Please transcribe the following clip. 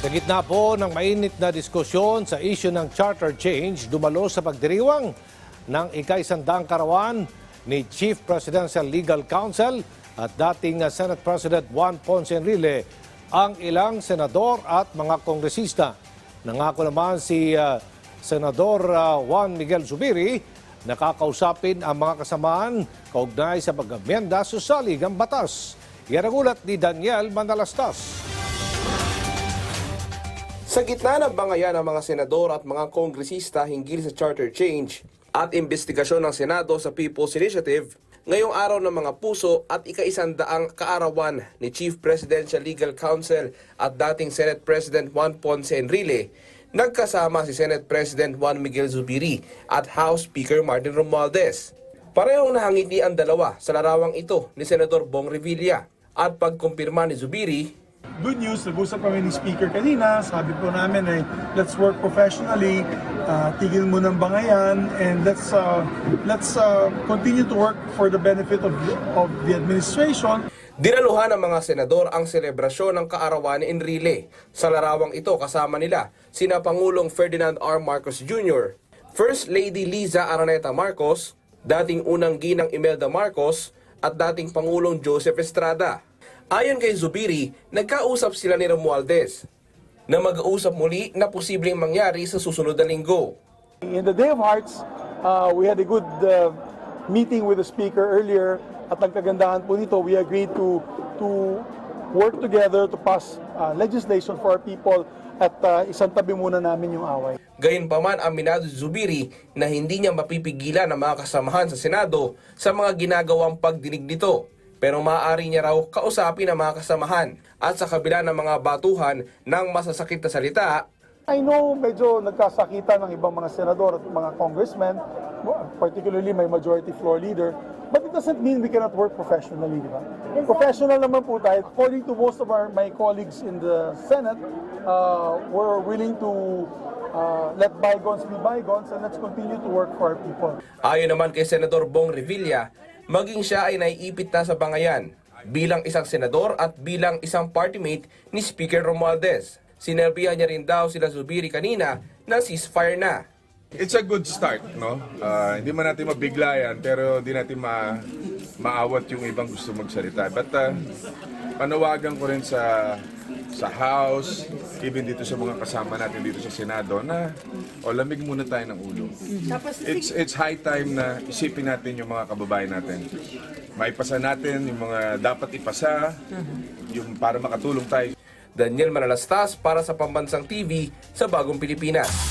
Sa gitna po ng mainit na diskusyon sa issue ng charter change, dumalo sa pagdiriwang ng ikaisandang karawan ni Chief Presidential Legal Counsel at dating Senate President Juan Ponce Enrile ang ilang senador at mga kongresista. Nangako naman si uh, Senador uh, Juan Miguel Zubiri na kakausapin ang mga kasamaan kaugnay sa pag-amenda sa saligang batas. Yan ang ulat ni Daniel Manalastas. Sa gitna ng bangayan ng mga senador at mga kongresista hinggil sa charter change at investigasyon ng Senado sa People's Initiative, ngayong araw ng mga puso at ikaisandaang kaarawan ni Chief Presidential Legal Counsel at dating Senate President Juan Ponce Enrile, nagkasama si Senate President Juan Miguel Zubiri at House Speaker Martin Romualdez. Parehong nahangiti ang dalawa sa larawang ito ni Senador Bong Revilla at pagkumpirma ni Zubiri good news, nag-usap kami ni Speaker kanina, sabi po namin ay let's work professionally, uh, tigil mo ng bangayan, and let's uh, let's uh, continue to work for the benefit of, of the administration. Dinaluhan ng mga senador ang selebrasyon ng kaarawan ni Enrile. Sa larawang ito kasama nila sina Pangulong Ferdinand R. Marcos Jr., First Lady Liza Araneta Marcos, dating unang ginang Imelda Marcos, at dating Pangulong Joseph Estrada. Ayon kay Zubiri, nagkausap sila ni Romualdez na mag-uusap muli na posibleng mangyari sa susunod na linggo. In the Day of Hearts, uh, we had a good uh, meeting with the Speaker earlier at ang kagandahan po nito, we agreed to to work together to pass uh, legislation for our people at uh, isang tabi muna namin yung away. Gayunpaman aminado Zubiri na hindi niya mapipigilan ang mga kasamahan sa Senado sa mga ginagawang pagdinig nito. Pero maaari niya raw kausapin ang mga kasamahan at sa kabila ng mga batuhan ng masasakit na salita, I know medyo nagkasakitan ng ibang mga senador at mga congressmen, particularly my majority floor leader, but it doesn't mean we cannot work professionally, di ba? Professional naman po tayo. According to most of our my colleagues in the Senate, uh, we're willing to uh, let bygones be bygones and let's continue to work for our people. ayon naman kay Senador Bong Revilla, maging siya ay naiipit na sa bangayan bilang isang senador at bilang isang party mate ni Speaker Romualdez. Sinerbihan niya rin daw sila Zubiri kanina na ceasefire na. It's a good start, no? Ah, hindi man natin mabigla yan, pero hindi natin ma maawat yung ibang gusto magsalita. But uh, panawagan ko rin sa sa House, even dito sa mga kasama natin dito sa Senado na o lamig muna tayo ng ulo. It's it's high time na isipin natin yung mga kababayan natin. Maipasa natin yung mga dapat ipasa, yung para makatulong tayo Daniel Manalastas para sa Pambansang TV sa Bagong Pilipinas.